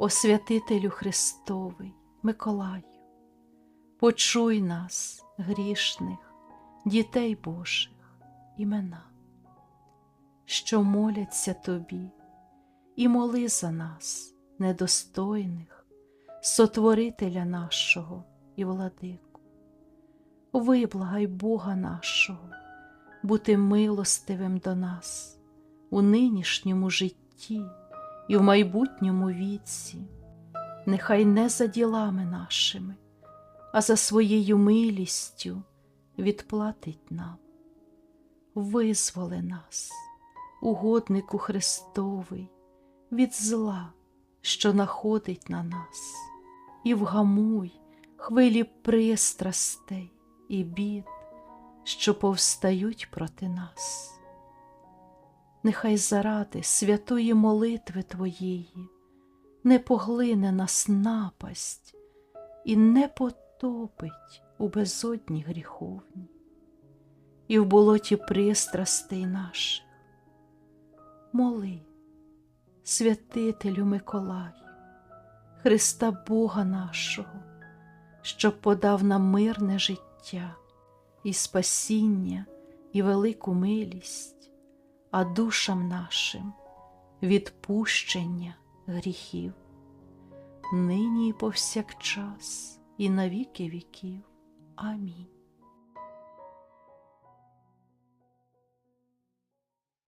О святителю Христовий, Миколаю, почуй нас, грішних, дітей Божих, імена, що моляться тобі, і моли за нас, недостойних, сотворителя нашого і владику. Виблагай Бога нашого, бути милостивим до нас у нинішньому житті і в майбутньому віці, нехай не за ділами нашими, а за своєю милістю відплатить нам. Визволи нас, угоднику Христовий, від зла, що находить на нас, і вгамуй хвилі пристрастей і бід, що повстають проти нас нехай заради святої молитви Твоєї не поглине нас напасть і не потопить у безодні гріховні, і в болоті пристрастей наших. Моли, святителю Миколаю, Христа Бога нашого, щоб подав нам мирне життя і спасіння, і велику милість а душам нашим відпущення гріхів, нині і повсякчас, і на віки віків. Амінь.